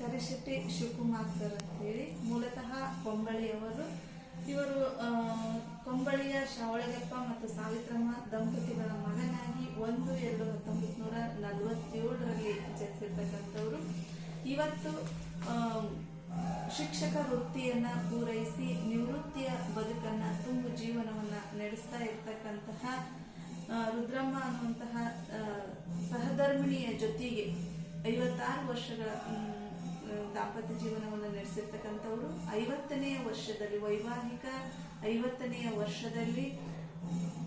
Karishetti Shivakumar sir ಅಂತ ಹೇಳಿ ಮೂಲತಃ ಕೊಂಬಳಿಯವರು. ಇವರು ಕೊಂಬಳಿಯ ಶಾವಳಗಪ್ಪ ಮತ್ತು ಸಾವಿತ್ರಮ್ಮ ದಂಪತಿಗಳ ಮಗನಾಗಿ ಒಂದು, ಎರಡು ಹತ್ತೊಂಬತ್ತು ನೂರ ನಲವತ್ತೇಳರಲ್ಲಿ ಜನಿಸಿರ್ತಕ್ಕಂಥವ್ರು ಇವತ್ತು ಶಿಕ್ಷಕ ವೃತ್ತಿಯನ್ನ ಪೂರೈಸಿ ನಿವೃತ್ತಿಯ ಬದುಕನ್ನ, ತುಂಬು ಜೀವನವನ್ನ ನಡೆಸ್ತಾ ಇರ್ತಕ್ಕಂತಹ ರುದ್ರಮ್ಮ ಅನ್ನುವಂತಹ ಸಹಧರ್ಮಿಣಿಯ ಜೊತೆಗೆ ಐವತ್ತಾರು ವರ್ಷಗಳ ದಾಂಪತ್ಯ ಜೀವನವನ್ನು ನಡೆಸಿರ್ತಕ್ಕಂಥವ್ರು, ಐವತ್ತನೆಯ ವರ್ಷದಲ್ಲಿ, ವೈವಾಹಿಕ ಐವತ್ತನೆಯ ವರ್ಷದಲ್ಲಿ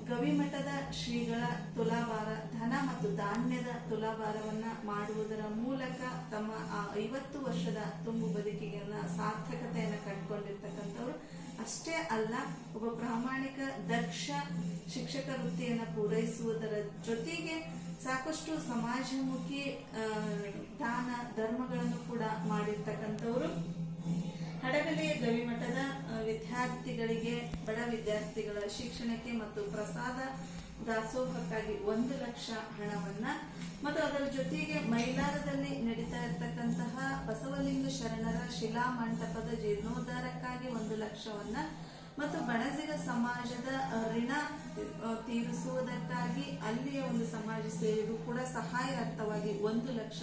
ಗವಿಮಠದ ಶ್ರೀಗಳ ತುಲಾಭಾರ, ಧನ ಮತ್ತು ಧಾನ್ಯದ ತುಲಾಭಾರವನ್ನ ಮಾಡುವುದರ ಮೂಲಕ ತಮ್ಮ ಆ ಐವತ್ತು ವರ್ಷದ ತುಂಬು ಬದುಕಿಗೆಲ್ಲ ಸಾರ್ಥಕತೆಯನ್ನು ಕಂಡುಕೊಂಡಿರ್ತಕ್ಕಂಥವ್ರು ಅಷ್ಟೇ ಅಲ್ಲ, ಒಬ್ಬ ಪ್ರಾಮಾಣಿಕ ದಕ್ಷ ಶಿಕ್ಷಕ ವೃತ್ತಿಯನ್ನು ಪೂರೈಸುವುದರ ಜೊತೆಗೆ ಸಾಕಷ್ಟು ಸಮಾಜಮುಖಿ ದಾನ ಧರ್ಮಗಳನ್ನು ಕೂಡ ಮಾಡಿರ್ತಕ್ಕಂಥವ್ರು. ಹಡಗಲಿ ಗವಿಮಠದ ವಿದ್ಯಾರ್ಥಿಗಳಿಗೆ, ಬಡ ವಿದ್ಯಾರ್ಥಿಗಳ ಶಿಕ್ಷಣಕ್ಕೆ ಮತ್ತು ಪ್ರಸಾದ ದಾಸೋಹಕ್ಕಾಗಿ ಒಂದು ಲಕ್ಷ ಹಣವನ್ನ ಮತ್ತು ಅದರ ಜೊತೆಗೆ ಮೈಲಾರದಲ್ಲಿ ನಡೀತಾ ಇರತಕ್ಕಂತಹ ಬಸವಲಿಂಗ ಶರಣರ ಶಿಲಾ ಮಂಟಪದ ಜೀರ್ಣೋದ್ಧಾರಕ್ಕಾಗಿ ಒಂದು ಲಕ್ಷವನ್ನ ಮತ್ತು ಬಣಜಿಗ ಸಮಾಜದ ಋಣ ತೀರಿಸುವುದಕ್ಕಾಗಿ ಅಲ್ಲಿಯ ಒಂದು ಸಮಾಜ ಸೇವೆಗೂ ಕೂಡ ಸಹಾಯಾರ್ಥವಾಗಿ ಒಂದು ಲಕ್ಷ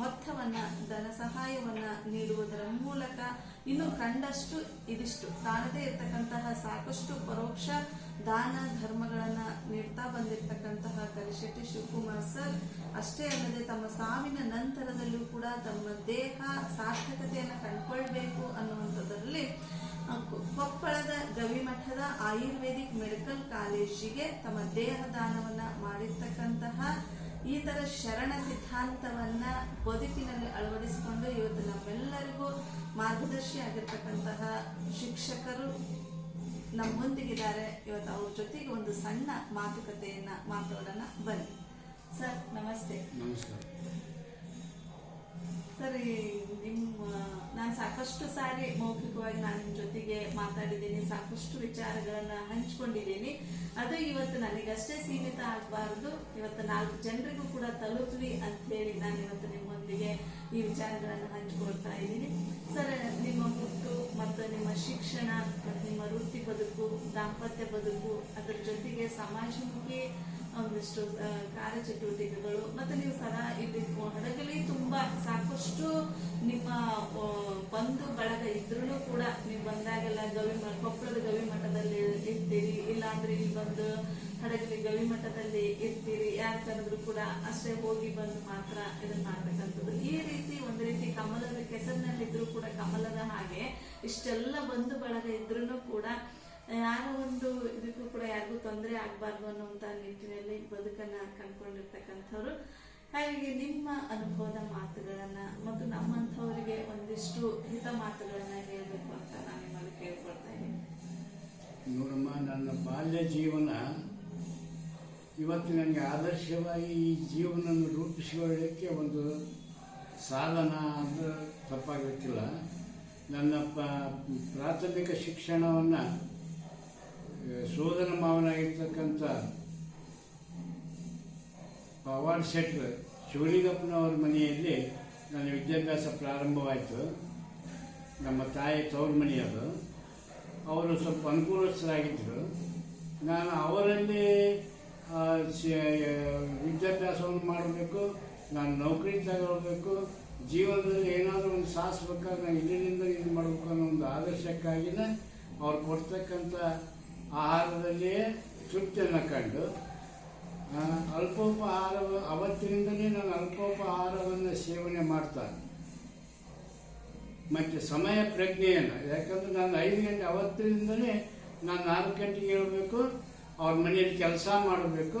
ಮೊತ್ತವನ್ನ, ಧನ ಸಹಾಯವನ್ನ ನೀಡುವುದರ ಮೂಲಕ ಇನ್ನು ಕಂಡಷ್ಟು ಇದಿಷ್ಟು. ತಾನದೇ ಇರತಕ್ಕಂತಹ ಸಾಕಷ್ಟು ಪರೋಕ್ಷ ದಾನ ಧರ್ಮಗಳನ್ನ ನೀಡ್ತಾ ಬಂದಿರತಕ್ಕಂತಹ ಕರಿಶೆಟ್ಟಿ ಶಿವಕುಮಾರ್ ಸರ್, ಅಷ್ಟೇ ಅಲ್ಲದೆ ತಮ್ಮ ಸಾವಿನ ನಂತರದಲ್ಲೂ ಕೂಡ ತಮ್ಮ ದೇಹ, ಸಾರ್ಥಕತೆಯನ್ನು ಕಂಡುಕೊಳ್ಬೇಕು ಅನ್ನುವಂಥದ್ರಲ್ಲಿ ಕೊಪ್ಪಳದ ಗವಿಮಠದ ಆಯುರ್ವೇದಿಕ್ ಮೆಡಿಕಲ್ ಕಾಲೇಜಿಗೆ ತಮ್ಮ ದೇಹ ದಾನವನ್ನ ಮಾಡಿರ್ತಕ್ಕಂತಹ ಈ ತರ ಶರಣ ಸಿದ್ಧಾಂತವನ್ನ ಬದುಕಿನಲ್ಲಿ ಅಳವಡಿಸಿಕೊಂಡು ಇವತ್ತು ನಮ್ಮೆಲ್ಲರಿಗೂ ಮಾರ್ಗದರ್ಶಿ ಆಗಿರ್ತಕ್ಕಂತಹ ಶಿಕ್ಷಕರು ನಮ್ಮೊಂದಿಗಿದ್ದಾರೆ ಇವತ್ತು ಅವ್ರ ಜೊತೆಗೆ ಒಂದು ಸಣ್ಣ ಮಾತುಕತೆಯನ್ನ ಮಾತಾಡೋಣ. ಬನ್ನಿ. ಸರ್, ನಮಸ್ತೆ. ನಮಸ್ಕಾರ. ಸರ್, ನಿಮ್ಮ, ನಾನು ಸಾಕಷ್ಟು ಸಾರಿ ಮೌಖಿಕವಾಗಿ ನಾನು ನಿಮ್ಮ ಜೊತೆಗೆ ಮಾತಾಡಿದ್ದೀನಿ, ಸಾಕಷ್ಟು ವಿಚಾರಗಳನ್ನ ಹಂಚ್ಕೊಂಡಿದ್ದೀನಿ. ಅದು ಇವತ್ತು ನನಗಷ್ಟೇ ಸೀಮಿತ ಆಗಬಾರದು. ಇವತ್ತು ನಾಲ್ಕು ಜನರಿಗೂ ಕೂಡ ತಲುಪಲಿ ಅಂತ ಹೇಳಿ ನಾನು ಇವತ್ತು ನಿಮ್ಮೊಂದಿಗೆ ಈ ವಿಚಾರಗಳನ್ನು ಹಂಚ್ಕೊಳ್ತಾ ಇದ್ದೀನಿ. ಸರ್, ನಿಮ್ಮ ಹುಟ್ಟು ಮತ್ತು ನಿಮ್ಮ ಶಿಕ್ಷಣ ಮತ್ತು ನಿಮ್ಮ ವೃತ್ತಿ ಬದುಕು, ದಾಂಪತ್ಯ ಬದುಕು, ಅದರ ಜೊತೆಗೆ ಸಮಾಜಮುಖಿ ಒಂದಿಷ್ಟು ಕಾರ್ಯ ಕಾರ್ಯಚಟುವಟಿಕೆಗಳು. ಮತ್ತೆ ನೀವು ಸದಾ ಇಲ್ಲಿ ಹಡಗಲಿ ತುಂಬಾ ಸಾಕಷ್ಟು ನಿಮ್ಮ ಬಂಧು ಬಳಗ ಇದ್ರೂ ಕೂಡ ನೀವು ಬಂದಾಗೆಲ್ಲ ಗವಿ ಕೊಪ್ಪಳದ ಗವಿ ಮಠದಲ್ಲಿ ಇರ್ತೀರಿ. ಇಲ್ಲಾಂದ್ರೆ ಇಲ್ಲಿ ಬಂದು ಹಡಗಲಿ ಗವಿ ಮಠದಲ್ಲಿ ಇರ್ತೀರಿ. ಯಾರು ಕರೆದ್ರು ಕೂಡ ಅಷ್ಟೇ ಹೋಗಿ ಬಂದು ಮಾತ್ರ ಇದನ್ನ ಮಾಡ್ಬೇಕಂತದ್ದು ಈ ರೀತಿ ಒಂದು ರೀತಿ ಕಮಲದ ಕೆಸರಿನಲ್ಲಿದ್ರು ಕೂಡ ಕಮಲದ ಹಾಗೆ ಇಷ್ಟೆಲ್ಲ ಬಂಧು ಬಳಗ ಇದ್ರೂ ಕೂಡ ಯಾರೋ ಒಂದು ಇದಕ್ಕೂ ಕೂಡ ಯಾರಿಗೂ ತೊಂದರೆ ಆಗಬಾರ್ದು ಅನ್ನುವಂತ ನಿಟ್ಟಿನಲ್ಲಿ ಬದುಕನ್ನ ಕಂಡ್ಕೊಂಡಿರ್ತಕ್ಕಂಥವ್ರು ಹಾಗಾಗಿ ನಿಮ್ಮ ಅನುಭವದ ಮಾತುಗಳನ್ನ ಮತ್ತು ನಮ್ಮಂಥವರಿಗೆ ಒಂದಿಷ್ಟು ಹಿತ ಮಾತುಗಳನ್ನ ಹೇಳಬೇಕು ಅಂತ ನಾನು ನಿಮ್ಮಲ್ಲಿ ಕೇಳ್ಕೊಳ್ತಾ ಇದ್ದೀನಿ. ನೋಡಮ್ಮ, ನನ್ನ ಬಾಲ್ಯ ಜೀವನ ಇವತ್ತು ನನಗೆ ಆದರ್ಶವಾಗಿ ಈ ಜೀವನ ರೂಪಿಸಿಕೊಳ್ಳಲಿಕ್ಕೆ ಒಂದು ಸಾಧನ ಅಂದ್ರೆ ತಪ್ಪಾಗಿರ್ತಿಲ್ಲ ನನ್ನ ಪ್ರಾಥಮಿಕ ಶಿಕ್ಷಣವನ್ನು ಸೋದರ ಮಾವನಾಗಿರ್ತಕ್ಕಂಥ ಪವಾಡ್ ಶೆಟ್ರ್ ಶಿವಲಿಂಗಪ್ಪನವ್ರ ಮನೆಯಲ್ಲಿ ನನ್ನ ವಿದ್ಯಾಭ್ಯಾಸ ಪ್ರಾರಂಭವಾಯಿತು. ನಮ್ಮ ತಾಯಿ ತವ್ರ ಮನೆಯವರು. ಅವರು ಸ್ವಲ್ಪ ಅನುಕೂಲಸ್ಥರಾಗಿದ್ದರು. ನಾನು ಅವರಲ್ಲಿ ವಿದ್ಯಾಭ್ಯಾಸವನ್ನು ಮಾಡಬೇಕು, ನಾನು ನೌಕರಿ ತಗೊಳ್ಬೇಕು, ಜೀವನದಲ್ಲಿ ಏನಾದರೂ ಒಂದು ಸಾಧಿಸ್ಬೇಕಾದ್ರೆ ನಾನು ಇಲ್ಲಿನಿಂದ ಇದು ಮಾಡಬೇಕು ಅನ್ನೋ ಒಂದು ಆದರ್ಶಕ್ಕಾಗಿನೇ ಅವ್ರು ಕೊಡ್ತಕ್ಕಂಥ ಆಹಾರದಲ್ಲಿಯೇ ತೃಪ್ತಿಯನ್ನು ಕಂಡು ಅಲ್ಪೋಪಹಾರ, ಅವತ್ತಿನಿಂದಲೇ ನಾನು ಅಲ್ಪೋಪಹಾರವನ್ನು ಸೇವನೆ ಮಾಡ್ತಾ ಮತ್ತು ಸಮಯ ಪ್ರಜ್ಞೆಯನ್ನು, ಯಾಕಂದರೆ ನಾನು ಐದು ಗಂಟೆ, ಅವತ್ತಿನಿಂದಲೇ ನಾನು ನಾಲ್ಕು ಗಂಟೆಗೆ ಹೇಳಬೇಕು ಅವ್ರ ಮನೆಯಲ್ಲಿ ಕೆಲಸ ಮಾಡಬೇಕು.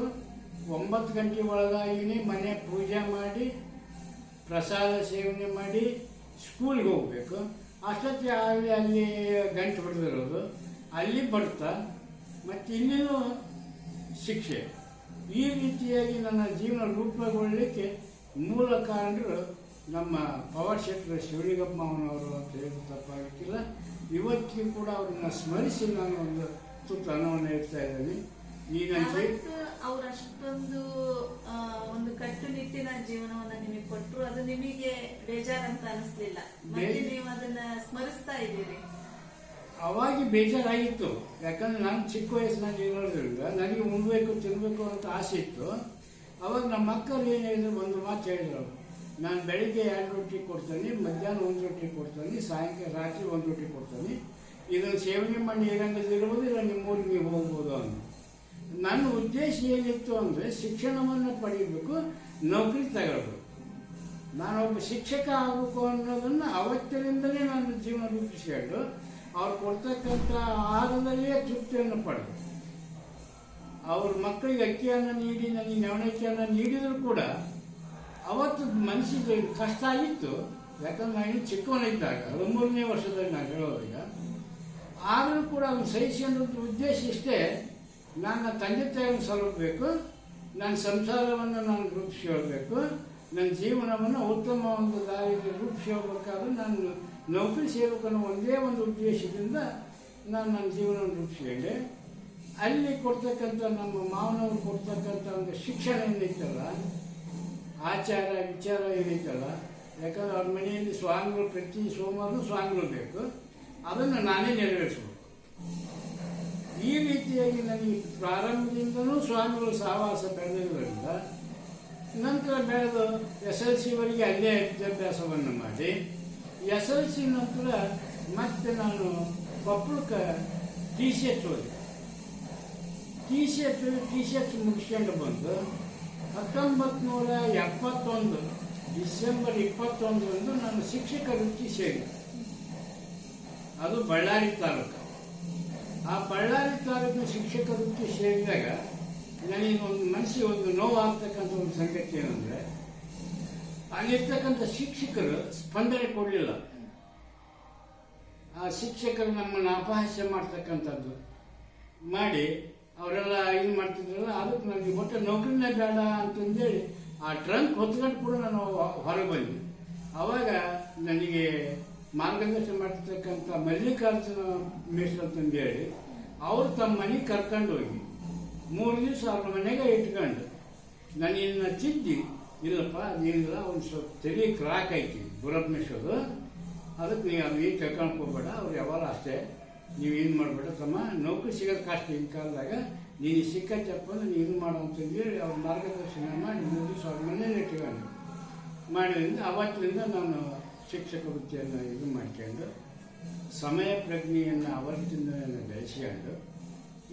ಒಂಬತ್ತು ಗಂಟೆ ಒಳಗಾಗಿನೇ ಮನೆ ಪೂಜೆ ಮಾಡಿ, ಪ್ರಸಾದ ಸೇವನೆ ಮಾಡಿ ಸ್ಕೂಲ್ಗೆ ಹೋಗಬೇಕು. ಅಷ್ಟೊತ್ತಿಗೆ ಆಗಲಿ, ಅಲ್ಲಿ ಗಂಟೆ ಹೊಡೆದಿರೋದು. ಅಲ್ಲಿ ಬರ್ತಾ ಮತ್ತು ಇನ್ನೇನು ಶಿಕ್ಷೆ. ಈ ರೀತಿಯಾಗಿ ನನ್ನ ಜೀವನ ರೂಪಗೊಳ್ಳಲಿಕ್ಕೆ ಮೂಲ ಕಾರಣರು ನಮ್ಮ ಪವರ್ ಶೆಟ್ಟರ್ ಶಿವಲಿಂಗಪ್ಪ ಅವನವರು ಅಂತ ಹೇಳಿ ತಪ್ಪಾಗಿಲ್ಲ ಇವತ್ತಿಗೂ ಕೂಡ ಅವ್ರನ್ನ ಸ್ಮರಿಸಿ ನಾನು ಒಂದು ತುತ್ತು ಅನ್ನವನ್ನು ಇಡ್ತಾ ಇದ್ದೀನಿ. ಈ ನನ್ನ ಅವ್ರು ಅಷ್ಟೊಂದು ಒಂದು ಕಟ್ಟುನಿಟ್ಟಿನ ಜೀವನವನ್ನ ನಿಮಗೆ ಕೊಟ್ಟರು ಅದು ನಿಮಗೆ ಬೇಜಾರಂತ ಅನಿಸ್ಲಿಲ್ಲ. ನೀವು ಅದನ್ನ ಸ್ಮರಿಸ್ತಾ ಇದ್ದೀರಿ. ಅವಾಗ ಬೇಜಾರಾಗಿತ್ತು. ಯಾಕಂದ್ರೆ ನಾನು ಚಿಕ್ಕ ವಯಸ್ಸಿನಲ್ಲಿ ಇರೋದ್ರಿಂದ ನನಗೆ ಉಣ್ಬೇಕು, ತಿನ್ಬೇಕು ಅಂತ ಆಸೆ ಇತ್ತು. ಅವಾಗ ನಮ್ಮ ಮಕ್ಕಳು ಏನು ಹೇಳಿದ್ರು? ಒಂದು ಮಾತು ಹೇಳಿದ್ರು. ನಾನು ಬೆಳಿಗ್ಗೆ ಎರಡು ರೊಟ್ಟಿ ಕೊಡ್ತೀನಿ, ಮಧ್ಯಾಹ್ನ ಒಂದು ರೊಟ್ಟಿ ಕೊಡ್ತೀನಿ, ಸಾಯಂಕಾಲ ರಾತ್ರಿ ಒಂದು ರೊಟ್ಟಿ ಕೊಡ್ತೀನಿ. ಇದನ್ನು ಸೇವನೆ ಮಾಡಿ ಏರಂಗದಿರ್ಬೋದು ಇಲ್ಲ ನಿಮ್ಮೂರಿಗೆ ನೀವು ಹೋಗ್ಬೋದು ಅಂತ ನನ್ನ ಉದ್ದೇಶ ಏನಿತ್ತು ಅಂದರೆ ಶಿಕ್ಷಣವನ್ನು ಪಡೀಬೇಕು, ನೌಕರಿ ತಗೊಳ್ಬೇಕು. ನಾನೊಬ್ಬ ಶಿಕ್ಷಕ ಆಗಬೇಕು ಅನ್ನೋದನ್ನು ಅವತ್ತಿನಿಂದಲೇ ನಾನು ಜೀವನ ರೂಪಿಸಿಕೊಂಡು ಅವ್ರು ಕೊಡ್ತಕ್ಕಂಥ ಆಹಾರದಲ್ಲಿಯೇ ತೃಪ್ತಿಯನ್ನು ಪಡೆದು ಅವ್ರ ಮಕ್ಕಳಿಗೆ ಅಕ್ಕಿಯನ್ನು ನೀಡಿ, ನನಗೆ ನವಣಕ್ಕಿಯನ್ನು ನೀಡಿದರೂ ಕೂಡ ಅವತ್ತು ಮನಸ್ಸಿಗೆ ಕಷ್ಟ ಆಗಿತ್ತು. ಯಾಕಂದ್ರೆ ನಾನು ಚಿಕ್ಕವನಿದ್ದಾಗ ಹದಿಮೂರನೇ ವರ್ಷದಲ್ಲಿ ನಾನು ಹೇಳೋದೀಗ, ಆದರೂ ಕೂಡ ಅವನು ಸಹಿಸಿಕೊಂಡಂಥ ಉದ್ದೇಶ ಇಷ್ಟೇ. ನನ್ನ ತಂದೆ ತಾಯಿಯನ್ನು ಸಲಹಬೇಕು ನನ್ನ ಸಂಸಾರವನ್ನು ನಾನು ರೂಪಿಸಿಕೊಳ್ಬೇಕು ನನ್ನ ಜೀವನವನ್ನು ಉತ್ತಮ ಒಂದು ದಾರಿಯಲ್ಲಿ ರೂಪಿಸಿ ಹೋಗ್ಬೇಕಾದ್ರೆ ನಾನು ನೌಕರಿ ಸೇರಬೇಕು ಅನ್ನೋ ಒಂದೇ ಒಂದು ಉದ್ದೇಶದಿಂದ ನಾನು ನನ್ನ ಜೀವನವನ್ನು ರೂಪಿಸಿಕೊಂಡೆ. ಅಲ್ಲಿ ಕೊಡ್ತಕ್ಕಂಥ ನಮ್ಮ ಮಾವನವರು ಕೊಡ್ತಕ್ಕಂಥ ಒಂದು ಶಿಕ್ಷಣ ಏನೈತಲ್ಲ ಆಚಾರ, ವಿಚಾರ ಏನೈತಲ್ಲ ಯಾಕಂದ್ರೆ ಅವ್ರ ಮನೆಯಲ್ಲಿ ಸ್ವಾಮಿಗಳು ಪ್ರತಿ ಸೋಮವಾರ ಸ್ವಾಮಿಗಳು ಬೇಕು. ಅದನ್ನು ನಾನೇ ನೆರವೇರಿಸಬೇಕು. ಈ ರೀತಿಯಾಗಿ ನನಗೆ ಪ್ರಾರಂಭದಿಂದಲೂ ಸ್ವಾಮಿಗಳು ಸಹವಾಸ ಬೆಳೆದಿರೋದ್ರಿಂದ ನಂತರ ಬೆಳೆದು ಎಸ್ ಎಲ್ ಸಿವರೆಗೆ ಅಲ್ಲೇ ವಿದ್ಯಾಭ್ಯಾಸವನ್ನು ಮಾಡಿ. ಎಸ್ ಎಲ್ ಸಿ ನಂತರ ಮತ್ತೆ ನಾನು ಕೊಪ್ಪಳಕ್ಕೆ ಟಿ ಶರ್ಟ್ ಹೋದೆ. ಟಿ ಶರ್ಟ್ ಟಿ ಶರ್ಟ್ ಮುಗಿಸ್ಕೊಂಡು ಬಂದು ಹತ್ತೊಂಬತ್ತು ನೂರ ಎಪ್ಪತ್ತೊಂದು, ಡಿಸೆಂಬರ್ ಇಪ್ಪತ್ತೊಂದರಂದು ನಾನು ಶಿಕ್ಷಕ ವೃತ್ತಿ ಸೇರಿದೆ. ಅದು ಬಳ್ಳಾರಿ ತಾಲೂಕು. ಆ ಬಳ್ಳಾರಿ ತಾಲೂಕಿನ ಶಿಕ್ಷಕ ವೃತ್ತಿ ಸೇರಿದಾಗ ನನಗೆ ಒಂದು ಮನಸ್ಸಿಗೆ ಒಂದು ನೋವು ಆಗ್ತಕ್ಕಂಥ ಒಂದು ಸಂಗತಿ ಏನಂದ್ರೆ ಅಲ್ಲಿರ್ತಕ್ಕಂಥ ಶಿಕ್ಷಕರು ಸ್ಪಂದನೆ ಕೊಡಲಿಲ್ಲ. ಆ ಶಿಕ್ಷಕರು ನಮ್ಮನ್ನು ಅಪಹಾಸ್ಯ ಮಾಡ್ತಕ್ಕಂಥದ್ದು ಮಾಡಿ ಅವರೆಲ್ಲ ಇದು ಮಾಡ್ತಿದ್ರಲ್ಲ, ಅದಕ್ಕೆ ನನಗೆ ಒಟ್ಟು ನೌಕರಿನೇ ಬೇಡ ಅಂತಂದೇಳಿ ಆ ಟ್ರಂಕ್ ಹೊತ್ಕೊಂಡು ಕೂಡ ನಾನು ಹೊರಗೆ ಬಂದೆ. ಅವಾಗ ನನಗೆ ಮಾರ್ಗದರ್ಶನ ಮಾಡ್ತಿರ್ತಕ್ಕಂಥ ಮಲ್ಲಿಕಾರ್ಜುನ ಮೇಷ್ಟ್ರು ಅಂತಂದೇಳಿ, ಅವರು ತಮ್ಮ ಮನೆಗೆ ಕರ್ಕೊಂಡು ಹೋಗಿ ಮೂರು ದಿವಸ ಅವ್ರ ಮನೆಗೆ ಇಟ್ಕೊಂಡು ನಾನು ಇನ್ನು ತಿದ್ದಿ ಇಲ್ಲಪ್ಪ, ನೀನಿಲ್ಲ, ಒಂದು ಸ್ವಲ್ಪ ತಲೆ ಕ್ರಾಕ್ ಐತಿ ಗುರಪ್ನೇಶ್ವರು ಅದಕ್ಕೆ ನೀವು ಅದು ಏನು ತಿಳ್ಕೊಂಡು ಹೋಗ್ಬೇಡ, ಅವ್ರು ಯಾವಾಗ ಅಷ್ಟೇ. ನೀವು ಏನು ಮಾಡಬೇಡ, ತಮ್ಮ. ನೌಕರಿ ಸಿಗೋದು ಕಷ್ಟ ಈ ಕಾಲದಾಗ. ನೀನು ಸಿಕ್ಕಂತಪ್ಪ ನೀನು ಏನು ಮಾಡು ಅಂತಂದೇಳಿ ಅವ್ರ ಮಾರ್ಗದರ್ಶನ ಮಾಡಿ ಮೂರು ದಿವಸ ಅವ್ರ ಮನೇಲಿ ಇಟ್ಕೊಂಡು ಮಾಡಿದ್ರಿಂದ ಅವತ್ತಿನಿಂದ ನಾನು ಶಿಕ್ಷಕ ವೃತ್ತಿಯನ್ನು ಇದು ಮಾಡ್ಕೊಂಡು, ಸಮಯ ಪ್ರಜ್ಞೆಯನ್ನು ಅವತ್ತಿಂದ ಬೆಳೆಸಿಕೊಂಡು,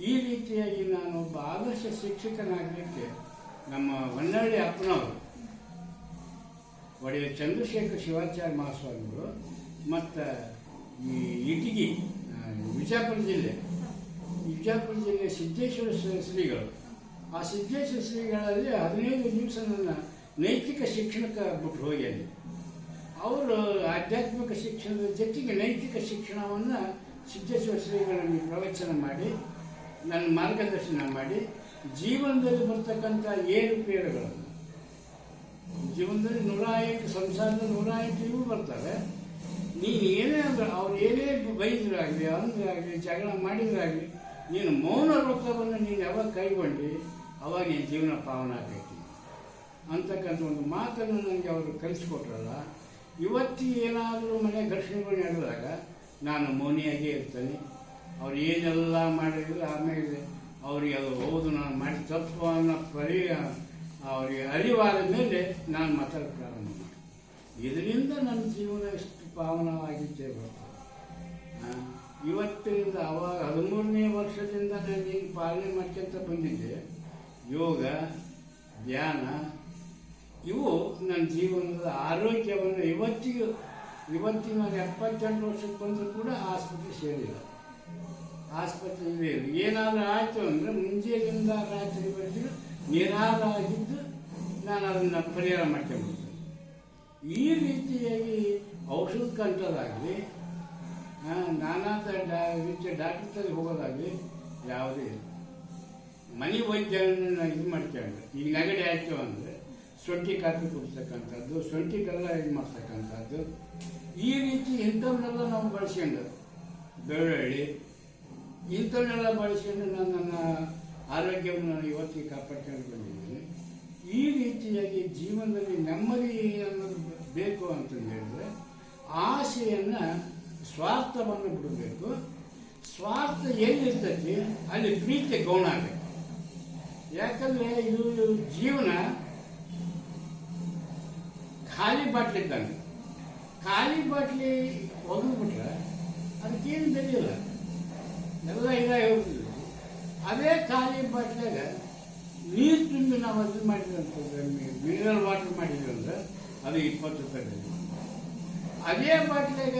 ಈ ರೀತಿಯಾಗಿ ನಾನು ಒಬ್ಬ ಆದರ್ಶ ಶಿಕ್ಷಕನಾಗಲಿಕ್ಕೆ ನಮ್ಮ ಹೊನ್ನಳ್ಳಿ ಅಪ್ಪನವರು ಒಡೆಯ ಚಂದ್ರಶೇಖರ್ ಶಿವಾಚಾರ್ಯ ಮಹಾಸ್ವಾಮಿಗಳು ಮತ್ತು ಈ ಇಟಗಿ ವಿಜಯಪುರ ಜಿಲ್ಲೆ ವಿಜಯಪುರ ಜಿಲ್ಲೆ ಸಿದ್ದೇಶ್ವರ ಶ್ರೀ- ಶ್ರೀಗಳು. ಆ ಸಿದ್ದೇಶ್ವರ ಶ್ರೀಗಳಲ್ಲಿ ಹದಿನೈದು ದಿವಸ ನನ್ನ ನೈತಿಕ ಶಿಕ್ಷಣಕ್ಕೆ ಬಿಟ್ಟು ಹೋಗ್ಯಾನೆ ಅವರು ಆಧ್ಯಾತ್ಮಿಕ ಶಿಕ್ಷಣದ ಜೊತೆಗೆ ನೈತಿಕ ಶಿಕ್ಷಣವನ್ನು ಸಿದ್ದೇಶ್ವರ ಶ್ರೀಗಳಲ್ಲಿ ಪ್ರವಚನ ಮಾಡಿ, ನನ್ನ ಮಾರ್ಗದರ್ಶನ ಮಾಡಿ, ಜೀವನದಲ್ಲಿ ಬರ್ತಕ್ಕಂಥ ಏರುಪೇರುಗಳನ್ನು ಜೀವನದಲ್ಲಿ ನೂರ ಎಂಟು ಸಂಸಾರದ ನೂರ ಎಂಟು ಇವು ಬರ್ತವೆ. ನೀನು ಏನೇ ಅಂದ್ರೆ, ಅವ್ರು ಏನೇ ಬೈದ್ರಾಗಲಿ ಅಂದ್ರಾಗಲಿ ಜಗಳ ಮಾಡಿದ್ರಾಗಲಿ ನೀನು ಮೌನ ರೂಪವನ್ನು ನೀನು ಯಾವಾಗ ಕೈಗೊಂಡು ಅವಾಗ ನೀನು ಜೀವನ ಪಾವನ ಆಗೈತಿ. ಅಂತಕ್ಕಂಥ ಒಂದು ಮಾತನ್ನು ನನಗೆ ಅವರು ಕಲಿಸ್ಕೊಟ್ರಲ್ಲ. ಇವತ್ತಿ ಏನಾದರೂ ಮನೆ ಘರ್ಷಣೆಗಳು ನಡೆದಾಗ ನಾನು ಮೌನಿಯಾಗೇ ಇರ್ತೇನೆ. ಅವ್ರು ಏನೆಲ್ಲ ಮಾಡಿದ್ರು ಆಮೇಲೆ ಅವ್ರಿಗೆ ಅದು ಹೌದು, ನಾನು ಮಾಡಿ ತಪ್ಪು ಅನ್ನೋ ಪರಿ ಅವರಿಗೆ ಅರಿವಾದ ಮೇಲೆ ನಾನು ಮಾತಾಡ ಪ್ರಾರಂಭ ಮಾಡಿ ಇದರಿಂದ ನನ್ನ ಜೀವನ ಎಷ್ಟು ಪಾವನವಾಗಿದ್ದೇ ಬರ್ತದೆ ಇವತ್ತಿನಿಂದ ಅವಾಗ ಹದಿಮೂರನೇ ವರ್ಷದಿಂದ ನಾನು ಈಗ ಪಾಲನೆ ಮಾಡ್ಕೊಂತ ಬಂದಿದ್ದೆ. ಯೋಗ, ಧ್ಯಾನ, ಇವು ನನ್ನ ಜೀವನದ ಆರೋಗ್ಯವನ್ನು ಇವತ್ತಿಗೂ, ಇವತ್ತಿನ ಎಪ್ಪತ್ತೆಂಟು ವರ್ಷಕ್ಕೆ ಬಂದರೂ ಕೂಡ ಆಸ್ಪತ್ರೆ ಸೇರಿಲ್ಲ. ಆಸ್ಪತ್ರೆ ಏನಾದರೂ ಆಯಿತು ಅಂದರೆ ಮುಂಜಾನೆಯಿಂದ ರಾತ್ರಿವರೆಗೂ ನಿರಾಳ ನಾನು ಅದನ್ನು ಪರಿಹಾರ ಮಾಡ್ಕೊಂಡು ಈ ರೀತಿಯಾಗಿ ಔಷಧ ಕಂಠದಾಗಲಿ ನಾನಾ ಥರ ಡಾ, ರೀತಿಯ ಡಾಕ್ಟರ್ಸಲ್ಲಿ ಹೋಗೋದಾಗಲಿ ಯಾವುದೇ ಇಲ್ಲ. ಮನೆ ವೈದ್ಯರನ್ನ ಇದು ಮಾಡ್ಕೊಂಡು ಈಗ ನೆಗಡಿ ಆಯಿತು ಅಂದರೆ ಸೊಂಟಿ ಕಾಫಿ ಕುಡಿಸ್ತಕ್ಕಂಥದ್ದು ಕಲ್ಲ ಇದು ಮಾಡ್ತಕ್ಕಂಥದ್ದು. ಈ ರೀತಿ ಇಂಥವನ್ನೆಲ್ಲ ನಾವು ಬಳಸ್ಕೊಂಡು ಬೆಳ್ಳುಳ್ಳಿ ಇಂಥವನ್ನೆಲ್ಲ ಬಳಸ್ಕೊಂಡು ನಾನು ನನ್ನ ಆರೋಗ್ಯವನ್ನು ನಾನು ಇವತ್ತಿಗೆ ಕಾಪಾಡ್ಕೊಂಡು ಈ ರೀತಿಯಾಗಿ ಜೀವನದಲ್ಲಿ ನೆಮ್ಮದಿ ಅನ್ನೋದು ಬೇಕು ಅಂತಂದು ಹೇಳಿದ್ರೆ, ಆಸೆಯನ್ನ ಸ್ವಾರ್ಥವನ್ನು ಬಿಡಬೇಕು. ಸ್ವಾರ್ಥ ಏನಿರ್ತೈತಿ ಅಲ್ಲಿ ಪ್ರೀತಿ ಗೌಣ ಆಗಬೇಕು. ಯಾಕಂದ್ರೆ ಇದು ಜೀವನ ಖಾಲಿ ಬಾಟ್ಲಿ ಇದ್ದಂಗೆ ಖಾಲಿ ಬಾಟ್ಲಿ ಒಗೆದ್ಬಿಟ್ರೆ ಅದಕ್ಕೇನು ಬೆಲೆ ಇಲ್ಲ ಎಲ್ಲ ಇದಾಗಿ ಹೋಗ್ತದೆ. ಅದೇ ಖಾಲಿ ಬಾಟ್ಲಾಗ ನೀರು ತುಂಬಿ ನಾವು ಅದು ಮಾಡಿದ್ವಿ ಅಂತಂದ್ರೆ ಮಿನರಲ್ ವಾಟರ್ ಮಾಡಿದ್ವಿ ಅಂದ್ರೆ ಅದು ಇಪ್ಪತ್ತು ರೂಪಾಯಿ ಅದೇ ಬಾಟ್ಲಾಗ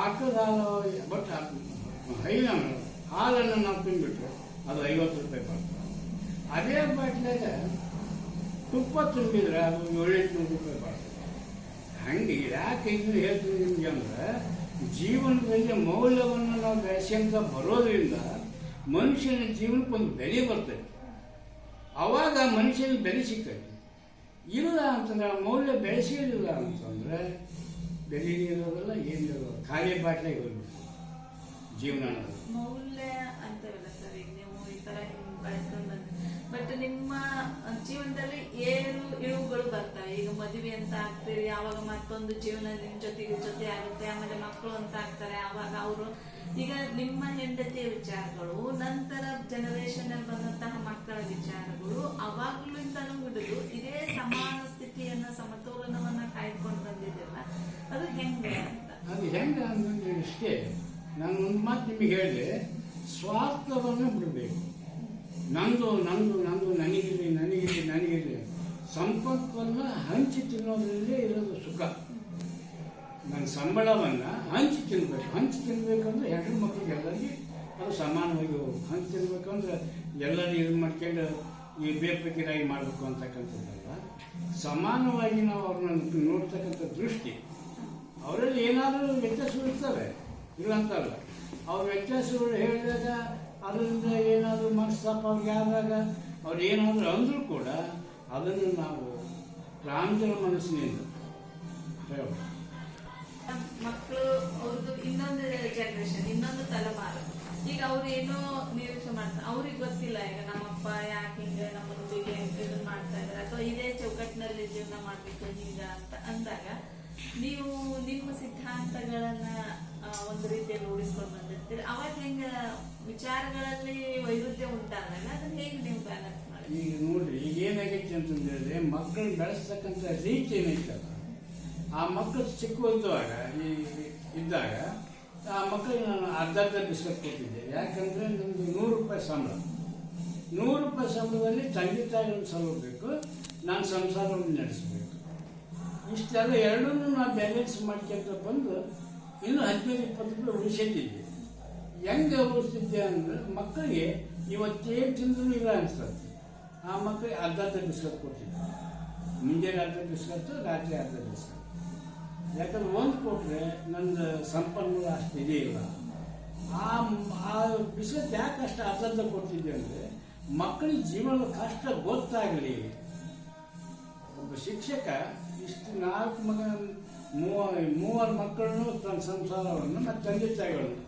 ಆಟದ ಹಾಲು, ಬಟ್ ಹೈನ, ಹಾಲನ್ನು ನಾವು ತುಂಬಿಟ್ರೆ ಅದು ಐವತ್ತು ರೂಪಾಯಿ ಬರ್ತದೆ. ಅದೇ ಬಾಟ್ಲಾಗ ತುಪ್ಪ ತುಂಬಿದ್ರೆ ಅದು ಏಳೆಂಟುನೂರು ರೂಪಾಯಿ ಬರ್ತದೆ. ಹಂಗೆ ಯಾಕೆ ಇದನ್ನು ಹೇಳ್ತೀನಿ ನಿಮಗೆ ಅಂದ್ರೆ ಜೀವನದಲ್ಲಿ ಮೌಲ್ಯವನ್ನು ನಾವು ಬೆಳೆಸ್ಕೊಂತ ಬರೋದ್ರಿಂದ ಮನುಷ್ಯನ ಜೀವನಕ್ಕೆ ಒಂದು ಬೆಲೆ ಬರ್ತದೆ. ಅವಾಗ ಮನುಷ್ಯನ ಬೆಲೆ ಸಿಗ್ತೈತಿ ಇಲ್ಲ ಅಂತಂದ್ರೆ ಮೌಲ್ಯ ಬೆಳೆಸಿರಲಿಲ್ಲ ಅಂತಂದ್ರೆ ಬೆಲೆ ಇರೋದಿಲ್ಲ ಏನಿರೋದಿಲ್ಲ ಖಾಲಿ ಬಾಟ್ಲೆ ಇರೋದು. ಜೀವನ ಮೌಲ್ಯ ಅಂತವಲ್ಲ ಸರ್ ನೀವು ಈ ತರ ಹಿಂಗೆ ಬಟ್ ನಿಮ್ಮ ಜೀವನದಲ್ಲಿ ಏನು ಇವುಗಳು ಬರ್ತವೆ? ಈಗ ಮದುವೆ ಅಂತ ಆಗ್ತೀರಿ ಯಾವಾಗ ಮತ್ತೊಂದು ಜೀವನ ನಿಮ್ ಜೊತೆಗೆ ಜೊತೆ ಆಗುತ್ತೆ, ಆಮೇಲೆ ಮಕ್ಕಳು ಅಂತ ಆಗ್ತಾರೆ ಆವಾಗ ಅವರು ಈಗ ನಿಮ್ಮ ಹೆಂಡತಿಯ ವಿಚಾರಗಳು, ನಂತರ ಜನರೇಷನ್ ಅಲ್ಲಿ ಬಂದಂತಹ ಮಕ್ಕಳ ವಿಚಾರಗಳು ಅವಾಗ್ಲಿಂದನೂ ಹಿಡಿದು ಇದೇ ಸಮಾನ ಸ್ಥಿತಿಯನ್ನ, ಸಮತೋಲನವನ್ನ ಕಾಯ್ಕೊಂಡು ಬಂದಿದ್ದೆಲ್ಲ ಅದು ಹೆಂಗೆ ಅದು ಹೆಂಗೆ ಇಷ್ಟೇ, ನಾನು ಒಂದು ಮಾತು ನಿಮಗೆ ಹೇಳಿದೆ, ಸ್ವಾರ್ಥವನ್ನು ಬಿಡಬೇಕು. ನಂದು ನಂದು ನಂದು, ನನಗಿರಲಿ ನನಗಿರಲಿ ನನಗಿರಲಿ, ಸಂಪತ್ತನ್ನು ಹಂಚಿ ತಿನ್ನೋದ್ರಲ್ಲೇ ಇರೋದು ಸುಖ. ನನ್ನ ಸಂಬಳವನ್ನು ಹಂಚಿ ತಿನ್ಬೇಕು, ಹಂಚಿ ತಿನ್ಬೇಕಂದ್ರೆ ಹೆಣ್ಣು ಮಕ್ಕಳಿಗೆ ಎಲ್ಲರಿಗೆ ಅದು ಸಮಾನವಾಗಿ ಹಂಚಿ ತಿನ್ಬೇಕಂದ್ರೆ ಎಲ್ಲರೂ ಇದು ಮಾಡ್ಕೊಂಡು ಈ ಬೇಪಕ್ಕಿರಾಗಿ ಮಾಡಬೇಕು ಅಂತಕ್ಕಂಥದ್ದಲ್ಲ. ಸಮಾನವಾಗಿ ನಾವು ಅವ್ರನ್ನ ನೋಡ್ತಕ್ಕಂಥ ದೃಷ್ಟಿ, ಅವರಲ್ಲಿ ಏನಾದರೂ ವ್ಯತ್ಯಾಸಗಳು ಇರ್ತವೆ. ಇಲ್ಲ ಅಂತಲ್ಲ. ಅವ್ರ ವ್ಯತ್ಯಾಸಗಳು ಹೇಳಿದಾಗ ಅದರಿಂದ ಏನಾದರೂ ಮನಸ್ತಾಪ ಅವ್ರಿಗೆ ಆದಾಗ ಅವ್ರು ಏನಾದರೂ ಅಂದರೂ ಕೂಡ ಅದನ್ನು ನಾವು ಪ್ರಾಂತ್ಯ ಮನಸ್ಸಿನಿಂದ ಹೇಳ್ಬೇಕು. ಮಕ್ಕಳು ಅವ್ರದ್ದು ಇನ್ನೊಂದು ಜನರೇಷನ್ ಇನ್ನೊಂದು ತಲೆಮಾರು. ಈಗ ಅವ್ರು ಏನೋ ನಿರೀಕ್ಷೆ ಮಾಡ್ತಾರೆ. ಅವ್ರಿಗೆ ಗೊತ್ತಿಲ್ಲ ಈಗ ನಮ್ಮಪ್ಪ ಯಾಕೆ ಹಿಂಗೆ ನಮ್ಮ ಹುಡುಗಿಗೆ ಇದನ್ನ ಮಾಡ್ತಾ ಇದಾರೆ ಅಥವಾ ಇದೇ ಚೌಕಟ್ಟಿನಲ್ಲಿ ಜೀವನ ಮಾಡ್ಬೇಕು ಈಗ ಅಂತ ಅಂದಾಗ ನೀವು ನಿಮ್ಮ ಸಿದ್ಧಾಂತಗಳನ್ನ ಒಂದು ರೀತಿಯಲ್ಲಿ ಉಳಿಸ್ಕೊಂಡು ಬಂದಿರ್ತೀರಿ. ಅವಾಗ ಹೆಂಗೆ ವಿಚಾರಗಳಲ್ಲಿ ವೈರುಧ್ಯ ಉಂಟಾದಾಗ ಅದನ್ನ ಹೇಗೆ ನೀವು ಬ್ಯಾಲೆನ್ಸ್ ಮಾಡಿ? ಈಗ ನೋಡ್ರಿ, ಈಗ ಏನಾಗೈತಿ ಅಂತಂದ್ರೆ ಮಕ್ಕಳು ಬೆಳೆಸ್ತಕ್ಕಂಥ ರೀತಿ ಏನೈತಲ್ಲ ಆ ಮಕ್ಕಳು ಚಿಕ್ಕವರಿದ್ದಾಗ, ಈ ಇದ್ದಾಗ, ಆ ಮಕ್ಕಳಿಗೆ ನಾನು ಅರ್ಧ ಅರ್ಧ ಬಿಸ್ಕಟ್ ಕೊಟ್ಟಿದ್ದೆ. ಯಾಕಂದರೆ ನಮ್ದು ನೂರು ರೂಪಾಯಿ ಸಂಬಳ. ನೂರು ರೂಪಾಯಿ ಸಂಬಳದಲ್ಲಿ ತಂದೆ ತಾಯಿಗಳನ್ನು ಸಲ್ಲಬೇಕು ನಾನು ಸಂಸಾರವನ್ನು ನಡೆಸಬೇಕು. ಇಷ್ಟೆಲ್ಲ ಎರಡನ್ನೂ ನಾನು ಬ್ಯಾಲೆನ್ಸ್ ಮಾಡ್ಕೊಂತ ಬಂದು ಇನ್ನು ಹದಿನೈದು, ಇಪ್ಪತ್ತು ರೂಪಾಯಿ ಉಳಿಸಿದ್ದೆ ಹೆಂಗೆ ಉಳಿಸ್ತಿದ್ದೆ ಅಂದ್ರೆ ಮಕ್ಕಳಿಗೆ ಇವತ್ತೇನು ತಿಂದರೂ ಇಲ್ಲ ಅನಿಸ್ತದೆ ಆ ಮಕ್ಕಳಿಗೆ ಅರ್ಧ ಅರ್ಧ ಬಿಸ್ಕತ್ ಕೊಡ್ತಿದ್ದೆ ಮುಂಜಾನೆ ಅರ್ಧ ಬಿಸ್ಕತ್ತು, ರಾತ್ರಿ ಅರ್ಧ ಬಿಸ್ಕತ್ ಯಾಕಂದ್ರೆ ಒಂದು ಕೊಟ್ಟರೆ ನನ್ನ ಸಂಪನ್ಮೂಲ ಅಷ್ಟು ಇದೇ ಇಲ್ಲ. ಆ ಆ ಯಾಕೆ ಕಷ್ಟ ಅರ್ಧ ಕೊಟ್ಟಿದ್ದೆ ಕೊಡ್ತಿದ್ದೆ ಅಂದರೆ ಮಕ್ಕಳಿಗೆ ಜೀವನದ ಕಷ್ಟ ಗೊತ್ತಾಗಲಿ. ಒಬ್ಬ ಶಿಕ್ಷಕ ಇಷ್ಟು ನಾಲ್ಕು ಮಗ, ಮೂವ, ಮೂವರು ಮಕ್ಕಳನ್ನು ತನ್ನ ಸಂಸಾರವನ್ನು ಮತ್ತು ತಂದೆ ತಾಯಿಗಳನ್ನು